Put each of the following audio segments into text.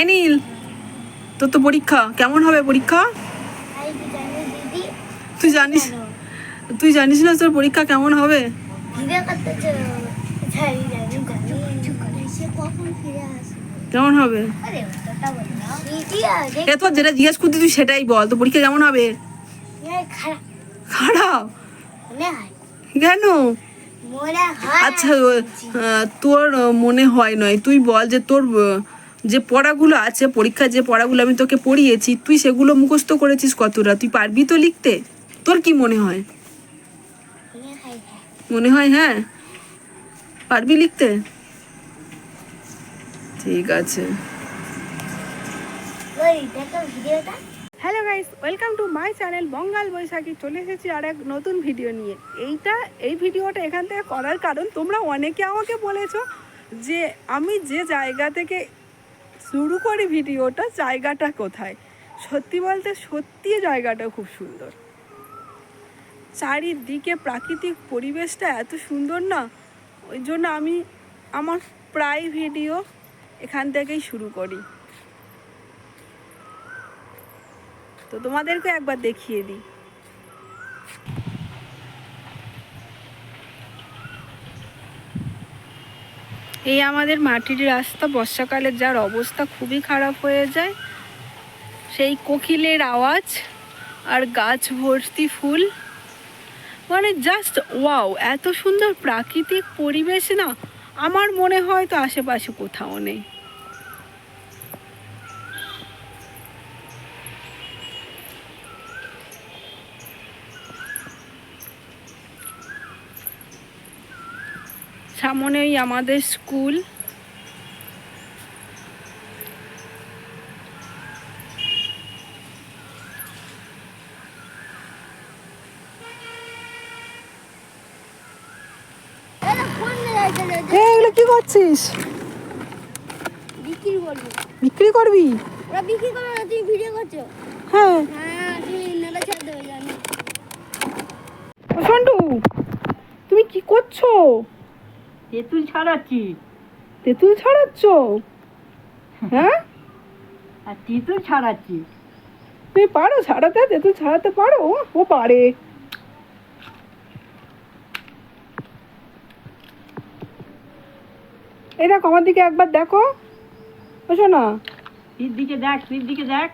এনিল তোর তো পরীক্ষা। কেমন হবে পরীক্ষা? তুই জানিস তুই জানিস না তোর পরীক্ষা কেমন হবে? কেমন হবে? এ তোর যেটা জিজ্ঞেস করতে তুই সেটাই বল। তো পরীক্ষা কেমন হবে? খারাপ। কেন? আচ্ছা তোর মনে হয় নয়। তুই বল যে তোর যে পড়াগুলো আছে পরীক্ষার যে পড়াগুলো আমি তোকে পড়িয়েছি তুই সেগুলো মুখস্থ করেছিস কতটা? তুই পারবি তো লিখতে? তোর কি মনে হয়? মনে হয় হ্যাঁ। মনে হয় হ্যাঁ? পারবি লিখতে? ঠিক আছে। ভিডিওটা। Hello guys welcome to my channel Bangal Baishakhi চলে এসেছি আর এক নতুন ভিডিও নিয়ে। এইটা, এই ভিডিওটা এখান থেকে করার কারণ তোমরা অনেকে আমাকে বলেছ যে আমি যে জায়গা থেকে শুরু করি ভিডিওটা জায়গাটা কোথায়? সত্যি বলতে সত্যি জায়গাটা খুব সুন্দর। চারিদিকে প্রাকৃতিক পরিবেশটা এত সুন্দর না, ওই জন্য আমি আমার প্রায় ভিডিও এখান থেকেই শুরু করি। তো তোমাদেরকে একবার দেখিয়ে দিই। এই আমাদের মাটির রাস্তা বর্ষাকালে যার অবস্থা খুবই খারাপ হয়ে যায়। সেই কোকিলের আওয়াজ আর গাছ ভর্তি ফুল। মানে জাস্ট ওয়াও এত সুন্দর প্রাকৃতিক পরিবেশ না, আমার মনে হয় তো আশেপাশে কোথাও নেই। সামনেই আমাদের স্কুল। এগুলো কি করছিস? বিক্রি করব। বিক্রি করবি? ওরা বিক্রি করবে না তুমি ভিডিও করছ? হ্যাঁ। হ্যাঁ তুমি নেড়ে ছেড়ে দেবে জানি। সন্টু তুমি কি করছ? তেঁতুল ছাড়াচ্ছি। তেঁতুল ছাড়াচ্ছ? হ্যাঁ? আর তেঁতুল ছাড়াচ্ছি। তুমি পারো ছাড়াতে তেঁতুল ছাড়াতে পারো? ও পারে। এই দেখো আমার দিকে একবার দেখো। বুঝো না দিকে দেখ দিকে দেখ।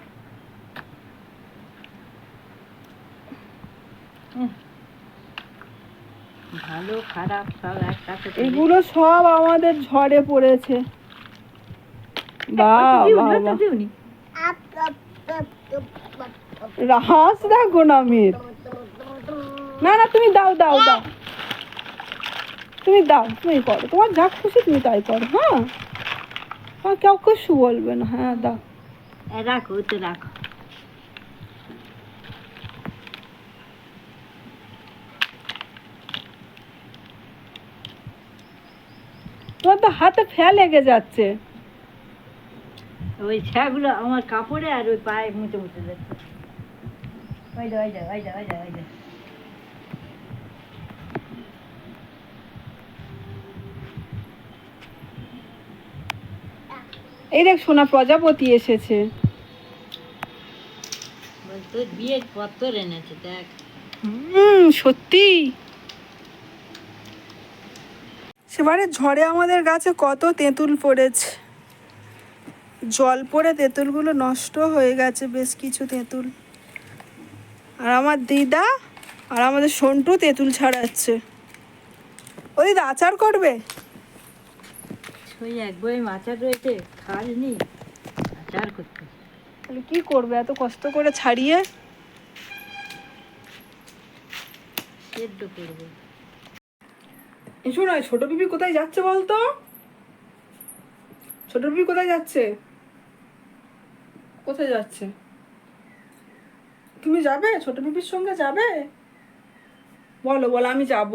ভালো খারাপ সব একসাথে এগুলো সব আমাদের ঝড়ে পড়েছে। রাহাস দেখো না মেয়ের না। না তুমি দাও দাও দাও। তুমি দাও তুমি করো। তোমার যা খুশি তুমি তাই করো হ্যাঁ? কেউ কিছু বলবে না হ্যাঁ দাও। রাখো ওতে রাখো। তোমার তো হাতে ফেল লেগে যাচ্ছে। ওই ছাগুলো আমার কাপড়ে আর ওই পায়ে মুছে যাচ্ছে। ওই দে ওই দে ওই দে ওই দে ওই দে এই দেখ সোনা প্রজাপতি এসেছে। তোর বিয়ের পত্র এনেছে দেখ। হুম সত্যি? সেবারে ঝড়ে আমাদের গাছে কত তেঁতুল পড়েছে। জল পড়ে তেঁতুলগুলো নষ্ট হয়ে গেছে বেশ কিছু তেঁতুল। আর আমার দিদা আর আমাদের সন্টু তেঁতুল ছাড়াচ্ছে। ও দিদা আচার করবে? ওই এক বই আচার রয়েছে খাসনি আচার করতে। তাহলে কি করবে এত কষ্ট করে ছাড়িয়ে? সেদ্ধ করব। এসো না ছোট পিপি কোথায় যাচ্ছে বলতো? ছোট পিপি কোথায় যাচ্ছে? কোথায় যাচ্ছে? তুমি যাবে? ছোট পিপির সঙ্গে যাবে? বলো বলো আমি যাব।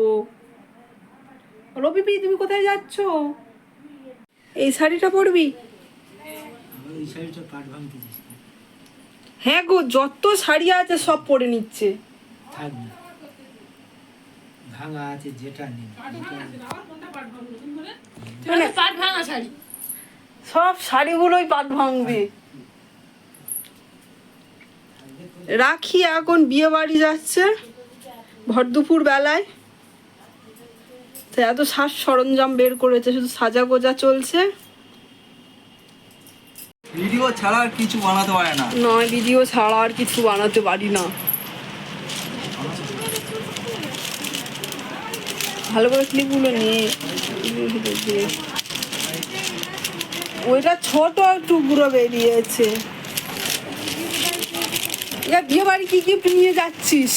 বলো পিপি তুমি কোথায় যাচ্ছ? এই শাড়িটা পরবি? হ্যাঁ গো যত শাড়ি আছে সব পরে নিচ্ছে। থাকবে ভাঙা আছে যেটা নেই। মানে পাট ভাঙা শাড়ি। সব শাড়িগুলোই পাট ভাঙবে। রাখি এখন বিয়ে বাড়ি যাচ্ছে ভর দুপুর বেলায়। তো এত সাজ সরঞ্জাম বের করেছে শুধু সাজা গোজা চলছে। ভিডিও ছাড়া আর কিছু বানাতে পারে না। নয় ভিডিও ছাড়া আর কিছু বানাতে পারি না। ভালো করে ক্লিপগুলো নিয়ে ওইটা ছোট টুকরো বেরিয়েছে। এ বিয়ে বাড়ি কি গিফট নিয়ে যাচ্ছিস?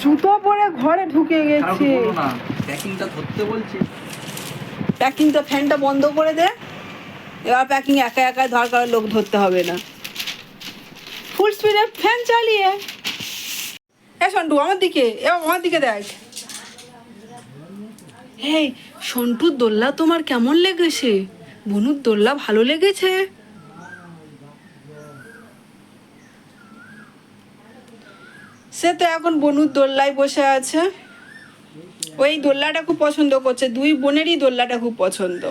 জুতো পরে ঘরে ঢুকে গেছে। প্যাকিংটা ধরতে বলছি। প্যাকিংটা ফ্যানটা বন্ধ করে দে। এবার প্যাকিং একা একা দরকার লোক ধরতে হবে না। ফুল স্পিডে ফ্যান চালিয়ে। এ সন্টু আমার দিকে এবার আমার দিকে দেখ। এই সন্টুর দোল্লা তোমার কেমন লেগেছে? বনুর দোল্লা ভালো লেগেছে? সে তো এখন বনুর দোল্লায় বসে আছে। ওই দোল্লাটা খুব পছন্দ করছে দুই বোনেরই দোল্লাটা খুব পছন্দ।